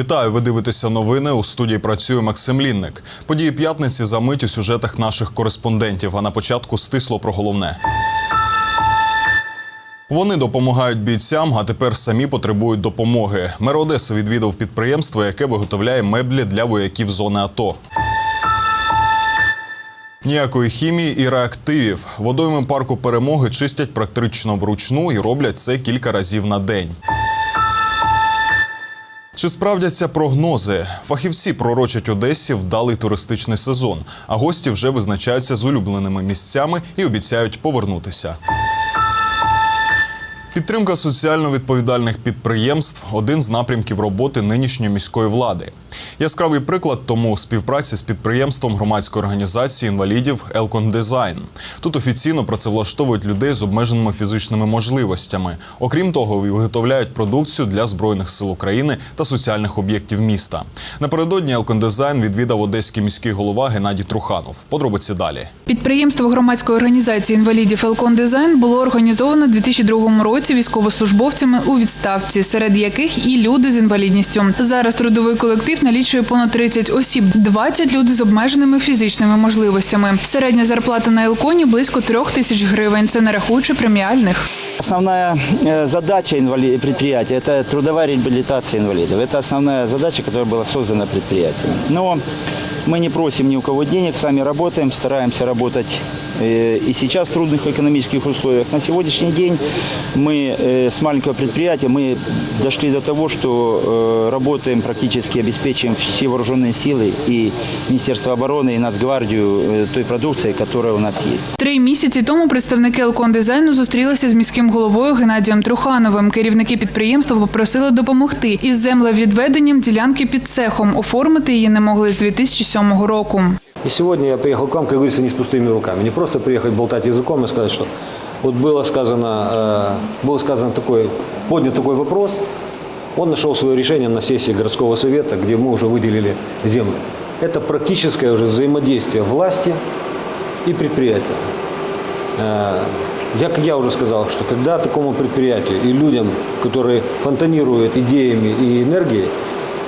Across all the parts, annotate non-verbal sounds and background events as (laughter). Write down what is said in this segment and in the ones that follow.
Вітаю, ви дивитеся новини. У студії працює Максим Лінник. Події п'ятниці за мить у сюжетах наших кореспондентів. А на початку стисло про головне. Вони допомагають бійцям, а тепер самі потребують допомоги. Мер Одеси відвідав підприємство, яке виготовляє меблі для вояків зони АТО. Ніякої хімії і реактивів. Водойми парку перемоги чистять практично вручну і роблять це кілька разів на день. Чи справдяться прогнози? Фахівці пророчать Одесі вдалий туристичний сезон, а гості вже визначаються з улюбленими місцями і обіцяють повернутися. Підтримка соціально відповідальних підприємств один з напрямків роботи нинішньої міської влади. Яскравий приклад тому співпраці з підприємством громадської організації інвалідів Елкон Дизайн. Тут офіційно працевлаштовують людей з обмеженими фізичними можливостями. Окрім того, виготовляють продукцію для збройних сил України та соціальних об'єктів міста. Напередодні Елкон Дизайн відвідав одеський міський голова Геннадій Труханов. Подробиці далі. Підприємство громадської організації інвалідів Елкон Дизайн було організовано у 2002 році військовослужбовцями у відставці, серед яких і люди з інвалідністю. Зараз трудовий колектив налічує понад 30 осіб, 20 люди з обмеженими фізичними можливостями. Середня зарплата на Елконі близько трьох тисяч гривень. Це не рахуючи преміальних. Основная э, задача инвали- предприятия – это трудовая реабилитация инвалидов. Это основная задача, которая была создана предприятием. Но мы не просим ни у кого денег, сами работаем, стараемся работать э, и сейчас в трудных экономических условиях. На сегодняшний день мы э, с маленького предприятия мы дошли до того, что э, работаем практически, обеспечиваем все вооруженные силы и Министерство обороны, и Нацгвардию э, той продукцией, которая у нас есть. Три місяці тому представники Елкон Дизайну зустрілися з міським головою Геннадієм Трухановим. Керівники підприємства попросили допомогти із землевідведенням ділянки під цехом. Оформити її не могли з 2007 року. И сегодня я приехал к вам, как говорится, не с пустыми руками. Не просто приехать болтать языком и сказать, что вот было сказано, э, был сказан такой, поднят такой вопрос, он нашел свое решение на сессии городского совета, где мы уже выделили землю. Это практическое уже взаимодействие власти и предприятия. Э, Я, как я уже сказал, что когда такому предприятию и людям, которые фонтанируют идеями и энергией,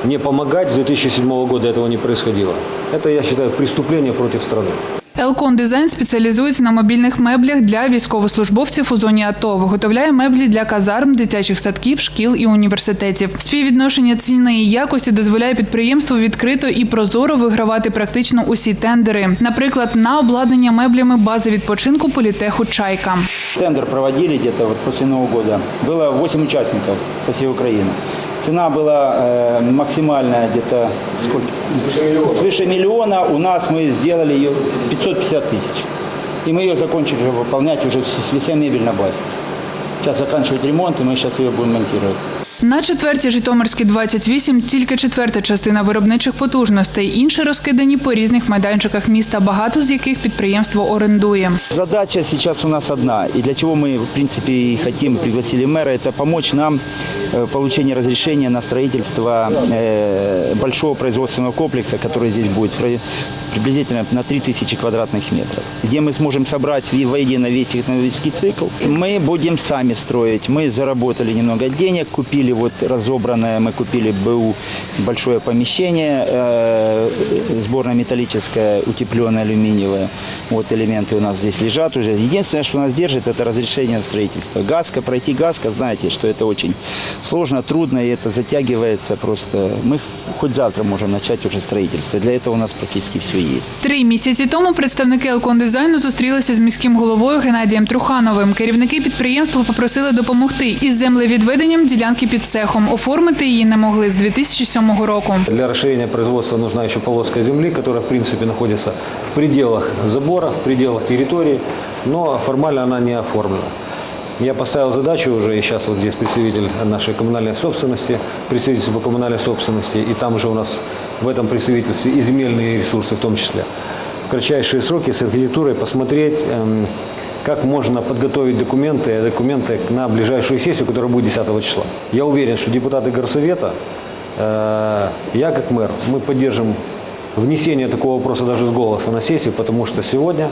не помогать с 2007 года этого не происходило. Это, я считаю, преступление против страны. Елкон Дизайн спеціалізується на мобільних меблях для військовослужбовців у зоні АТО. Виготовляє меблі для казарм, дитячих садків, шкіл і університетів. Співвідношення ціни і якості дозволяє підприємству відкрито і прозоро вигравати практично усі тендери. Наприклад, на обладнання меблями бази відпочинку політеху Чайка. Тендер проводили где-то вот после Нового года. Было 8 участников со всей Украины. Цена была э, максимальная где-то сколько? Свыше миллиона. У нас мы сделали ее 550 тысяч. И мы ее закончили уже выполнять уже вс- вся мебель на базе. Сейчас заканчивают ремонт, и мы сейчас ее будем монтировать. На четвертій Житомирській 28 тільки четверта частина виробничих потужностей. Інші розкидані по різних майданчиках міста, багато з яких підприємство орендує. Задача сейчас у нас одна, и для чего мы, в принципе, и хотим, пригласили мэра, это помочь нам э, в получении разрешения на строительство э, большого производственного комплекса, который здесь будет при- приблизительно на 3000 квадратных метров, где мы сможем собрать воедино весь технологический цикл. Мы будем сами строить. Мы заработали немного денег, купили вот разобранное, мы купили БУ большое помещение, э, сборно-металлическое, утепленное алюминиевое. Вот элементы у нас здесь лежат уже. Единственное, что нас держит, это разрешение на строительство. Газка, пройти газка, знаете, что это очень сложно, трудно, и это затягивается просто. Мы хоть завтра можем начать уже строительство. Для этого у нас практически все есть. Три місяці тому представники Елкон Дизайну зустрілися з міським головою Геннадієм Трухановим. Керівники підприємства попросили допомогти із землевідведенням ділянки під цехом. Оформити її не могли з 2007 року. Для расширения производства нужна еще полоска земли, которая, в принципе, находится в пределах забора, в пределах территории, но формально она не оформлена. Я поставил задачу уже, и сейчас вот здесь представитель нашей коммунальной собственности, представительство по коммунальной собственности, и там уже у нас в этом представительстве и земельные ресурсы в том числе. В кратчайшие сроки с архитектурой посмотреть, эм, как можно подготовить документы, документы на ближайшую сессию, которая будет 10 числа. Я уверен, что депутаты Горсовета, э, я как мэр, мы поддержим внесение такого вопроса даже с голоса на сессию, потому что сегодня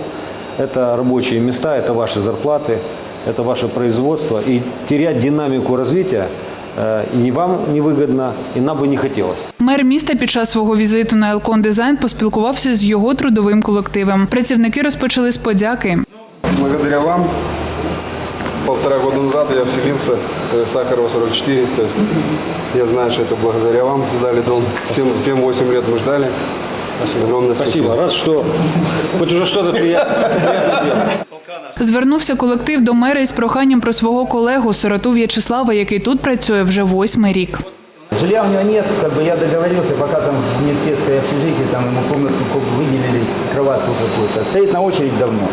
это рабочие места, это ваши зарплаты, это ваше производство. И терять динамику развития э, ни вам не выгодно, и нам бы не хотелось. Мер міста під час свого візиту на Елкон Дизайн поспілкувався з його трудовим колективом. Працівники розпочали з подяки. Благодаря вам полтора года назад я вселился э, в Сахарова 44. То есть я знаю, что это благодаря вам сдали дом. 7-8 лет мы ждали. Огромное спасибо. Спасибо. Рад, что хоть уже что-то приятное, приятное дело. Звернувся колектив до мера із проханням про свого колегу сироту В'ячеслава, який тут працює вже восьмий рік. Жилья у него нет, как бы я договорился, пока там в университетское общежитие, там ему комнатку ко- выделили, кроватку какую-то. Стоит на очередь давно.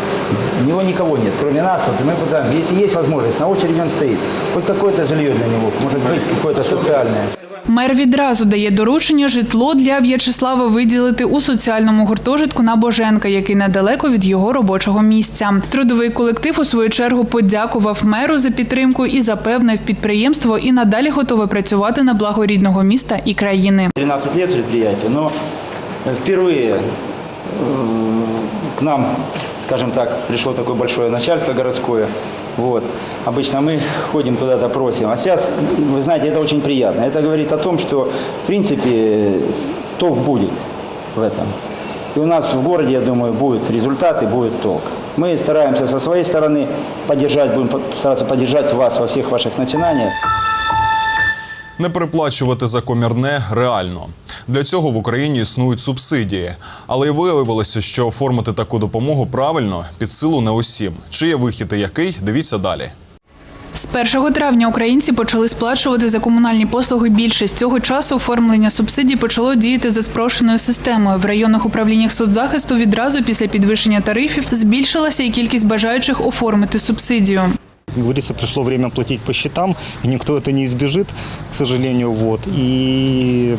У него никого нет, кроме нас. Вот, и мы пытаемся, если есть возможность, на очереди он стоит. Хоть какое-то жилье для него, может быть, какое-то социальное. Мер відразу дає доручення житло для В'ячеслава виділити у соціальному гуртожитку на Боженка, який недалеко від його робочого місця. Трудовий колектив у свою чергу подякував меру за підтримку і запевнив підприємство і надалі готове працювати на благо рідного міста і країни. 13 лет предприятию, но впервые э, к нам, скажем так, пришло такое большое начальство городское. Вот. Обычно мы ходим куда-то просим. А сейчас, вы знаете, это очень приятно. Это говорит о том, что, в принципе, толк будет в этом. И у нас в городе, я думаю, будут результаты, будет толк. Мы стараемся со своей стороны поддержать, будем по- стараться поддержать вас во всех ваших начинаниях. Не переплачувати за комірне реально. Для цього в Україні існують субсидії. Але й виявилося, що оформити таку допомогу правильно під силу не усім. Чи є вихід і який? Дивіться далі. З 1 травня українці почали сплачувати за комунальні послуги більше. З цього часу оформлення субсидій почало діяти за спрощеною системою. В районних управліннях соцзахисту відразу після підвищення тарифів збільшилася і кількість бажаючих оформити субсидію. Говорится, пришло время платить по счетам, и никто это не избежит, к сожалению. Вот. И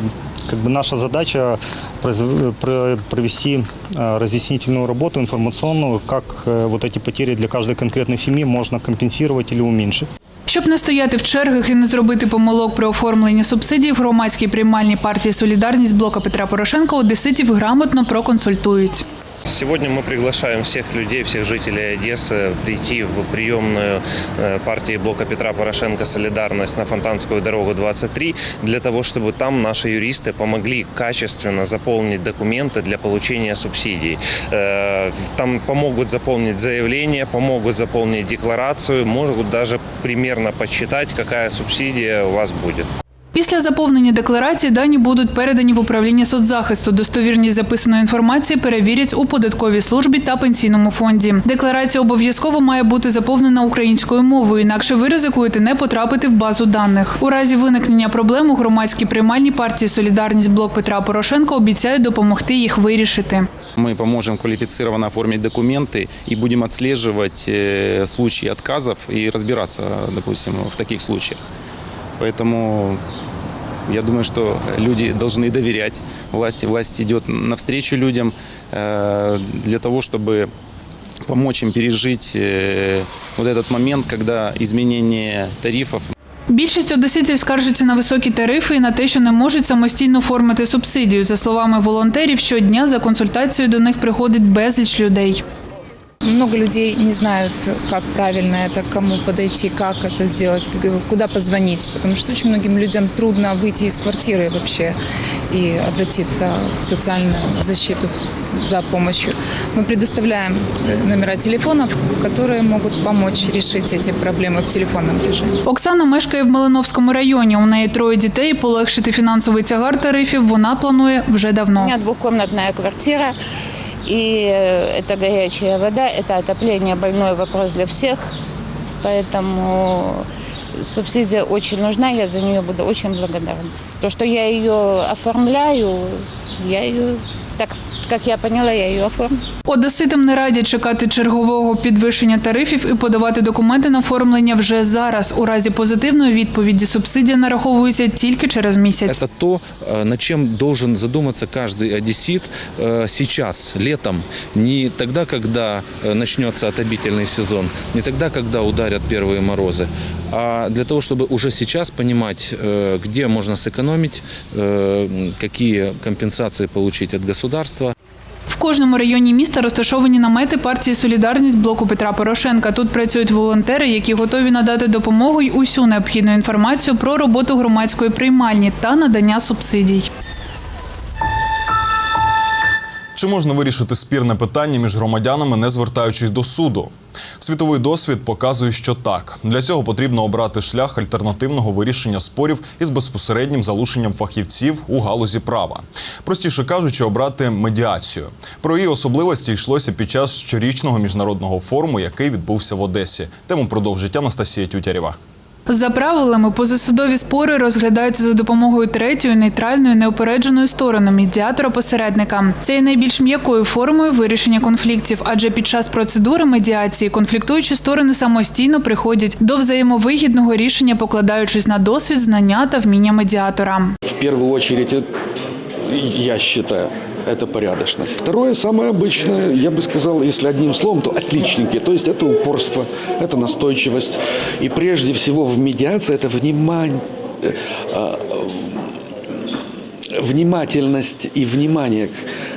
как бы наша задача произв- про- провести э, разъяснительную работу информационную, как э, вот эти потери для каждой конкретной семьи можно компенсировать или уменьшить. Щоб не стояти в чергах і не зробити помилок при оформленні субсидій, в громадській приймальній партії Солідарність блока Петра Порошенка одеситів грамотно проконсультують. Сегодня мы приглашаем всех людей, всех жителей Одессы прийти в приемную э, партии блока Петра Порошенко «Солидарность» на Фонтанскую дорогу 23 для того, чтобы там наши юристы помогли качественно заполнить документы для получения субсидий. Э, Там помогут заполнить заявление, помогут заполнить декларацию, могут даже примерно подсчитать, какая субсидия у вас будет. Після заповнення декларації дані будуть передані в управління соцзахисту. Достовірність записаної інформації перевірять у податковій службі та пенсійному фонді. Декларація обов'язково має бути заповнена українською мовою, інакше ви ризикуєте не потрапити в базу даних. У разі виникнення проблем у громадській приймальній партії Солідарність блок Петра Порошенка обіцяють допомогти їх вирішити. Мы поможем квалифицированно оформить документы и будем отслеживать э, случаи отказов и разбираться, допустим, в таких случаях. Поэтому я думаю, что люди должны доверять власти. Власть идет навстречу людям э, для того, чтобы помочь им пережить э, вот этот момент, когда изменение тарифов Більшість одеситів скаржаться на високі тарифи і на те, що не можуть самостійно оформити субсидію. За словами волонтерів, щодня за консультацією до них приходить безліч людей. Много людей не знают, как правильно это, к кому подойти, как это сделать, как- куда позвонить, потому что очень многим людям трудно выйти из квартиры вообще и обратиться в социальную защиту за помощью. Мы предоставляем э, номера телефонов, которые могут помочь решить эти проблемы в телефонном режиме. Оксана мешкає в Малиновському районі. У неї троє дітей. Полегшити фінансовий тягар тарифів вона планує вже У давно. меня двухкомнатная квартира, и э, это горячая вода, это отопление больной вопрос для всех, поэтому субсидия очень нужна, я за нее буду очень благодарна. То, что я ее оформляю, я ее так как я поняла, я ее оформлю. Одеситам не радять чекати чергового підвищення тарифів і подавати документи на оформлення вже зараз. У разі позитивної відповіді субсидія нараховується тільки через місяць. Это то, э, над чем должен задуматься каждый одессит э, сейчас, летом. Не тогда, когда э, начнется отопительный сезон, не тогда, когда ударят первые морозы, а для того, чтобы уже сейчас понимать, э, где можно сэкономить, э, какие компенсации получить от государства. В кожному районі міста розташовані намети партії Солідарність блоку Петра Порошенка. Тут працюють волонтери, які готові надати допомогу й усю необхідну інформацію про роботу громадської приймальні та надання субсидій. Чи можна вирішити спірне питання між громадянами, не звертаючись до суду? Світовий досвід показує, що так. Для цього потрібно обрати шлях альтернативного вирішення спорів із безпосереднім залученням фахівців у галузі права. Простіше кажучи, обрати медіацію. Про її особливості йшлося під час щорічного міжнародного форуму, який відбувся в Одесі. Тему продовжить Анастасія Тютярєва. За правилами, позасудові спори розглядаються за допомогою третьої нейтральної неупередженої сторони медіатора-посередника. Це є найбільш м'якою формою вирішення конфліктів, адже під час процедури медіації конфліктуючі сторони самостійно приходять до взаємовигідного рішення, покладаючись на досвід, знання та вміння медіатора. В первую очередь, я считаю, это порядочность. Второе, самое обычное, я бы сказал, если одним словом, то отличники. То есть это упорство, это настойчивость. И прежде всего в медиации это внимание, внимательность и внимание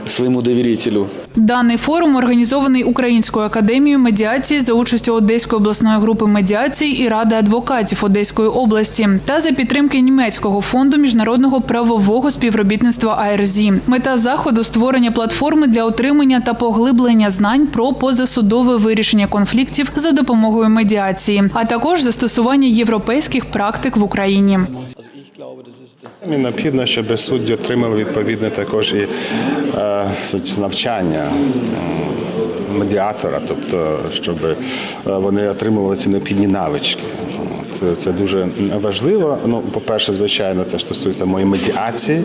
к своему доверителю. Даний форум організований Українською академією медіації за участю Одеської обласної групи медіації і Ради адвокатів Одеської області та за підтримки німецького фонду міжнародного правового співробітництва АРЗ. Мета заходу створення платформи для отримання та поглиблення знань про позасудове вирішення конфліктів за допомогою медіації, а також застосування європейських практик в Україні. І необхідно, щоб судді отримали відповідне також і е, навчання медіатора, тобто, щоб е, вони отримували ці необхідні навички. Це дуже важливо. Ну, по-перше, звичайно, це стосується моєї медіації,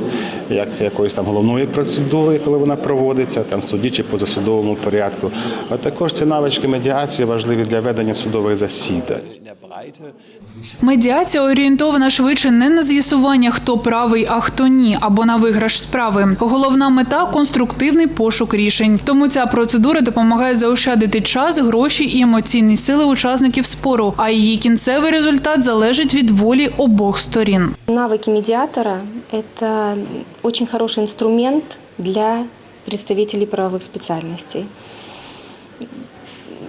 як якоїсь там головної процедури, коли вона проводиться, там в суді чи позасудовому порядку. А також ці навички медіації важливі для ведення судових засідань. Медіація орієнтована швидше не на з'ясування, хто правий, а хто ні, або на виграш справи. Головна мета конструктивний пошук рішень. Тому ця процедура допомагає заощадити час, гроші і емоційні сили учасників спору. А її кінцевий результат залежить від волі обох сторін. Навыки медиатора – это очень хороший инструмент для представителей правовых специальностей.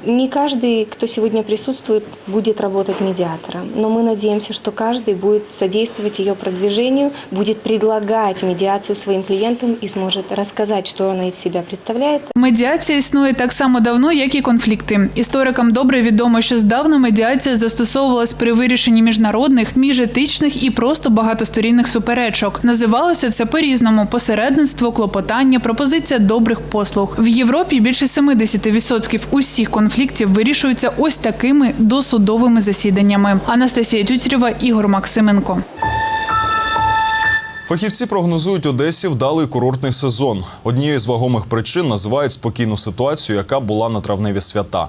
Не каждый, кто сегодня присутствует, будет работать медиатором, но мы надеемся, что каждый будет содействовать ее продвижению, будет предлагать медиацию своим клиентам и сможет рассказать, что она из себя представляет. Медіація існує так само давно, як і конфлікти. Історикам добре відомо, що здавна медіація застосовувалась при вирішенні міжнародних, міжетичних і просто багатосторінних суперечок. Називалося це по-різному: посередництво, клопотання, пропозиція добрих послуг. В Європі більше 70% усіх конфліктів вирішуються ось такими досудовими засіданнями. Анастасія Тютєрєва, Ігор Максименко. Фахівці прогнозують Одесі вдалий курортний сезон. Однією з вагомих причин називають спокійну ситуацію, яка була на травневі свята.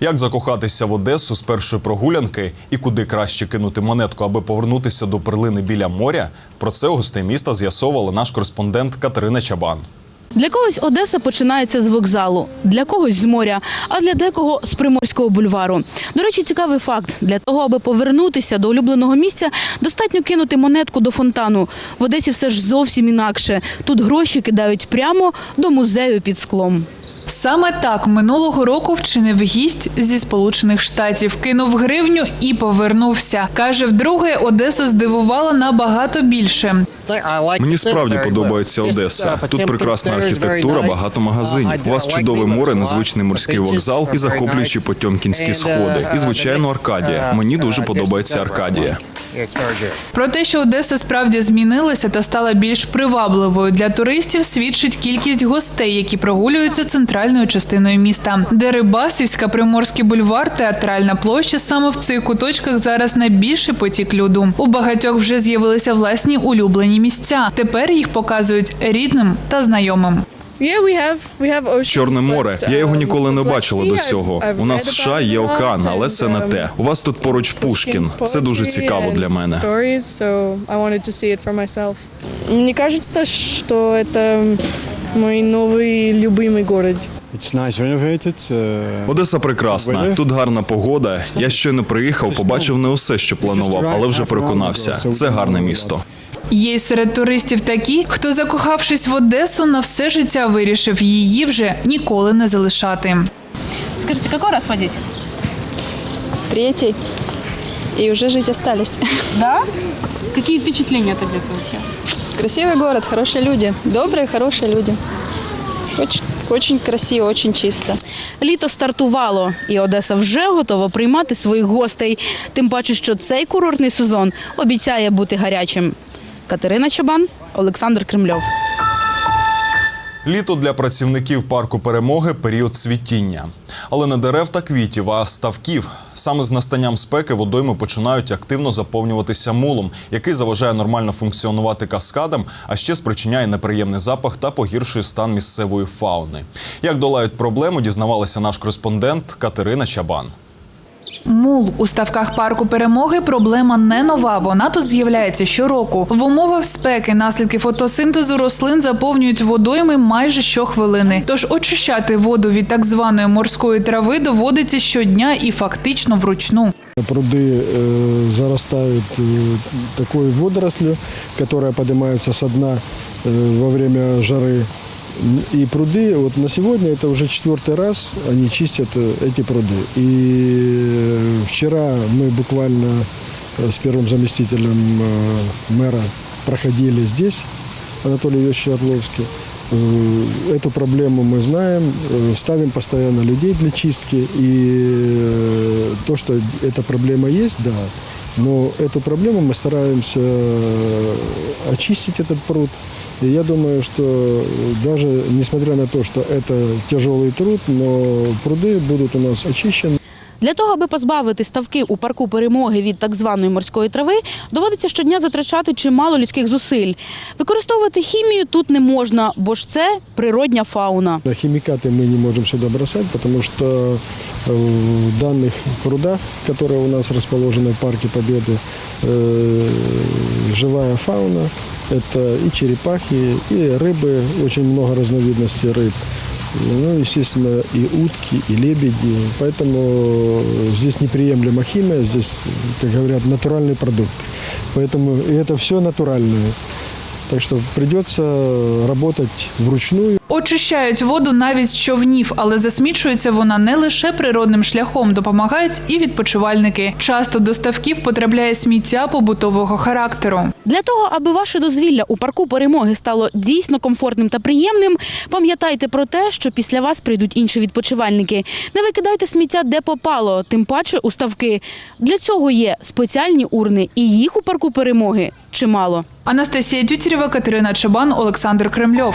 Як закохатися в Одесу з першої прогулянки і куди краще кинути монетку, аби повернутися до перлини біля моря? Про це у гостей міста з'ясовувала наш кореспондент Катерина Чабан. Для когось Одеса починається з вокзалу, для когось з моря, а для декого з Приморського бульвару. До речі, цікавий факт: для того, аби повернутися до улюбленого місця, достатньо кинути монетку до фонтану. В Одесі все ж зовсім інакше. Тут гроші кидають прямо до музею під склом. Саме так минулого року вчинив гість зі Сполучених Штатів, кинув гривню і повернувся. Каже, вдруге Одеса здивувала набагато більше. Мені справді подобається Одеса. Тут прекрасна архітектура, багато магазинів. У вас чудове море, незвичний морський вокзал і захоплюючі потьомкінські сходи. І звичайно, Аркадія. Мені дуже подобається Аркадія. Про те, що Одеса справді змінилася та стала більш привабливою для туристів, свідчить кількість гостей, які прогулюються центральною частиною міста. Дерибасівська, Приморський бульвар, театральна площа. Саме в цих куточках зараз найбільший потік люду. У багатьох вже з'явилися власні улюблені місця. Тепер їх показують рідним та знайомим. Чорне море. Я його ніколи не бачила до цього. У нас в США є океан, але це не те. У вас тут поруч Пушкін. Це дуже цікаво для мене. Мне кажется, что это мой новый любимый город. Одеса прекрасна. Тут гарна погода. Я щойно приїхав, побачив не усе, що планував, але вже переконався. Це гарне місто. Є й серед туристів такі, хто, закохавшись в Одесу, на все життя вирішив її вже ніколи не залишати. Скажите, какой раз вы здесь? Третий. И уже жить остались. (laughs) Да? Какие впечатления от Одессы вообще? Красивый город, хорошие люди. Добрые, хорошие люди. Очень, очень красиво, очень чисто. Літо стартувало, і Одеса вже готова приймати своїх гостей. Тим паче, що цей курортний сезон обіцяє бути гарячим. Катерина Чабан, Олександр Кремльов. Літо для працівників парку перемоги період цвітіння. Але не дерев та квітів, а ставків. Саме з настанням спеки водойми починають активно заповнюватися мулом, який заважає нормально функціонувати каскадам, а ще спричиняє неприємний запах та погіршує стан місцевої фауни. Як долають проблему, дізнавалася наш кореспондент Катерина Чабан. Мул у ставках парку перемоги проблема не нова. Вона тут з'являється щороку. В умовах спеки наслідки фотосинтезу рослин заповнюють водойми майже щохвилини. Тож очищати воду від так званої морської трави доводиться щодня і фактично вручну. Пруды э, зарастают э, такой водорослью, которая поднимается со дна э, во время жары. И пруды, вот на сегодня это уже четвертый раз они чистят э, эти пруды. И э, вчера мы буквально э, с первым заместителем мэра проходили здесь, Анатолий Юрьевич Орловский. Эту проблему мы знаем, ставим постоянно людей для чистки. И то, что эта проблема есть, да, но эту проблему мы стараемся очистить этот пруд. И я думаю, что даже несмотря на то, что это тяжелый труд, но пруды будут у нас очищены. Для того, аби позбавити ставки у парку перемоги від так званої морської трави, доводиться щодня затрачати чимало людських зусиль. Використовувати хімію тут не можна, бо ж це природня фауна. Химикаты мы не можем сюда бросать, потому что э, в данных прудах, которые у нас расположены в Парке Победы, э, живая фауна. Это и черепахи, и рыбы, очень много разновидностей рыб. Ну, естественно, и утки, и лебеди. Поэтому здесь неприемлема химия, здесь, как говорят, натуральный продукт. Поэтому и это все натуральное. Так что придется работать вручную. Очищають воду навіть з човнів, але засмічується вона не лише природним шляхом, допомагають і відпочивальники. Часто до ставків потрапляє сміття побутового характеру. Для того, аби ваше дозвілля у парку перемоги стало дійсно комфортним та приємним, пам'ятайте про те, що після вас прийдуть інші відпочивальники. Не викидайте сміття де попало, тим паче у ставки. Для цього є спеціальні урни, і їх у парку перемоги чимало. Анастасія Тютєрєва, Катерина Чабан, Олександр Кремльов.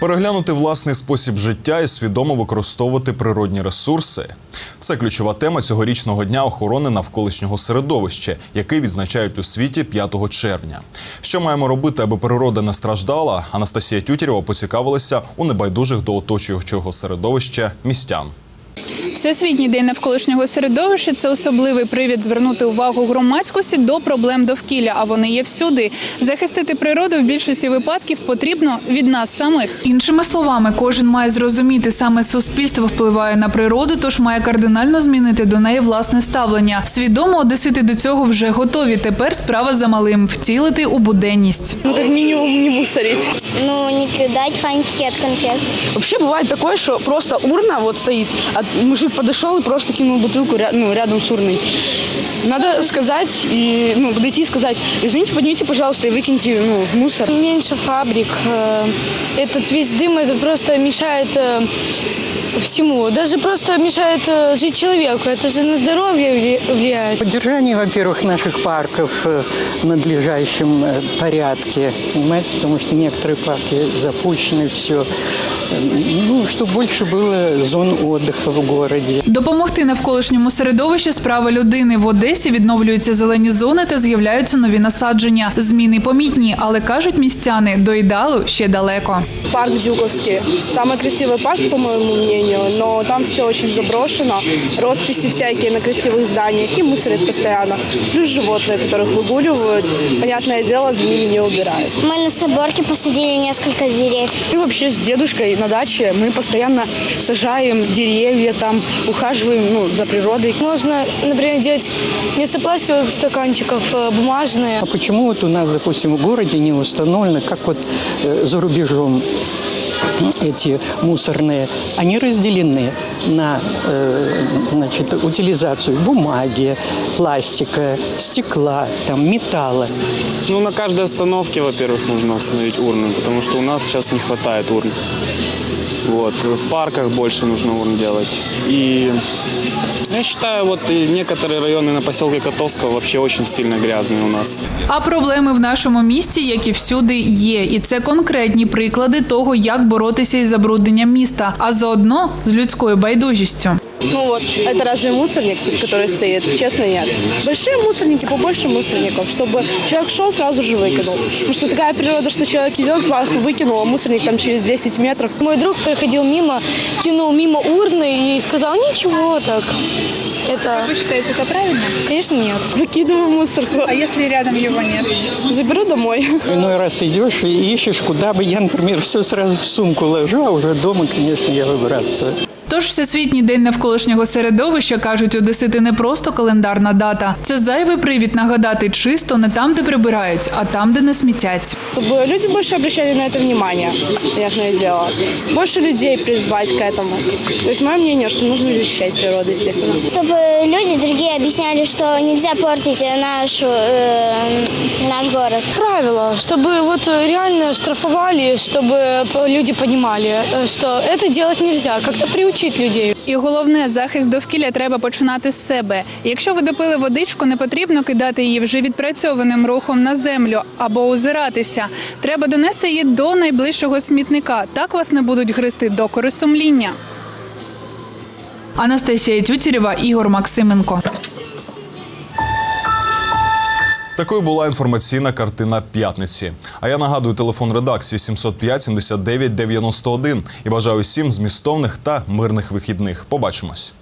Переглянути власний спосіб життя і свідомо використовувати природні ресурси це ключова тема цьогорічного дня охорони навколишнього середовища, який відзначають у світі 5 червня. Що маємо робити, аби природа не страждала? Анастасія Тютєрєва поцікавилася у небайдужих до оточуючого середовища містян. Всесвітній день навколишнього середовища це особливий привід звернути увагу громадськості до проблем довкілля, а вони є всюди. Захистити природу в більшості випадків потрібно від нас самих. Іншими словами, кожен має зрозуміти, саме суспільство впливає на природу, тож має кардинально змінити до неї власне ставлення. Свідомо одесити до цього вже готові. Тепер справа за малим втілити у буденність. Ну, как минимум, не мусорить. Ну, не кидать фантики от конфет. Вообще бывает такое, что просто урна вот стоит, а мужик подошел и просто кинул бутылку ря- ну, рядом с урной. Надо сказать и ну, подойти и сказать, извините, поднимите, пожалуйста, и выкиньте ну, в мусор. Меньше фабрик. Э, Этот весь дым, это просто мешает э, всему. Даже просто мешает э, жить человеку. Это же на здоровье вли- влияет. Поддержание, во-первых, наших парков в надлежащем порядке, понимаете, потому что некоторые парки запущены, все. Ну, чтобы больше было зон отдыха в городе. Допомогти навколишньому середовищі справа людини в Одесі Одесі відновлюються зелені зони та з'являються нові насадження. Зміни помітні, але кажуть містяни, до ідеалу ще далеко. Парк Зюковский. Самый красивый парк, по моему мнению, но там все очень заброшено. Росписи всякие на красивых зданиях и мусорят постоянно. Плюс животные, которых выгуливают. Понятное дело, за ними не убирают. Мы на соборке посадили несколько деревьев. И вообще с дедушкой на даче мы постоянно сажаем деревья, там ухаживаем ну, за природой. Можно, например, делать вместо пластиковых стаканчиков э, бумажные. А почему вот у нас, допустим, в городе не установлено, как вот э, за рубежом эти мусорные, они разделены на э, значит, утилизацию бумаги, пластика, стекла, там, металла. Ну, на каждой остановке, во-первых, нужно установить урны, потому что у нас сейчас не хватает урн. Вот. В парках больше нужно урн делать. И я считаю, вот и некоторые районы на поселке Котовского вообще очень сильно грязные у нас. А проблеми в нашому місті, як і всюди, є. І це конкретні приклади того, як боротися із забрудненням міста, а заодно з людською байдужістю. Ну вот, это разве мусорник, который стоит? Честно, нет. Большие мусорники, побольше мусорников, чтобы человек шел, сразу же выкинул. Потому что такая природа, что человек идет, выкинул, а мусорник там через 10 метров. Мой друг проходил мимо, кинул мимо урны и сказал, ничего так. Это... Вы считаете, это правильно? Конечно, нет. Выкидываю мусорку. А если рядом его нет? Заберу домой. Иной раз идешь и ищешь, куда бы я, например, все сразу в сумку ложу, а уже дома, конечно, я выбрасываю. Тож Всесвітній день навколишнього середовища кажуть одесити не просто календарна дата. Це зайвий привід нагадати чисто не там, де прибирають, а там, де не смітять. Чтобы люди больше обращали на это внимание, ясное дело. Больше людей призвать к этому. То есть мое мнение, что нужно защищать природу, естественно. Чтобы люди другие объясняли, что нельзя портить наш, э, наш город. Правила, чтобы вот реально штрафовали, чтобы люди понимали, э, что это делать нельзя, как-то приучить людей. І головне, захист довкілля треба починати з себе. Якщо ви допили водичку, не потрібно кидати її вже відпрацьованим рухом на землю або озиратися. Треба донести її до найближчого смітника. Так вас не будуть гризти докори сумління. Анастасія Тютєрєва, Ігор Максименко. Такою була інформаційна картина п'ятниці. А я нагадую телефон редакції 705 79 91 і бажаю всім змістовних та мирних вихідних. Побачимось.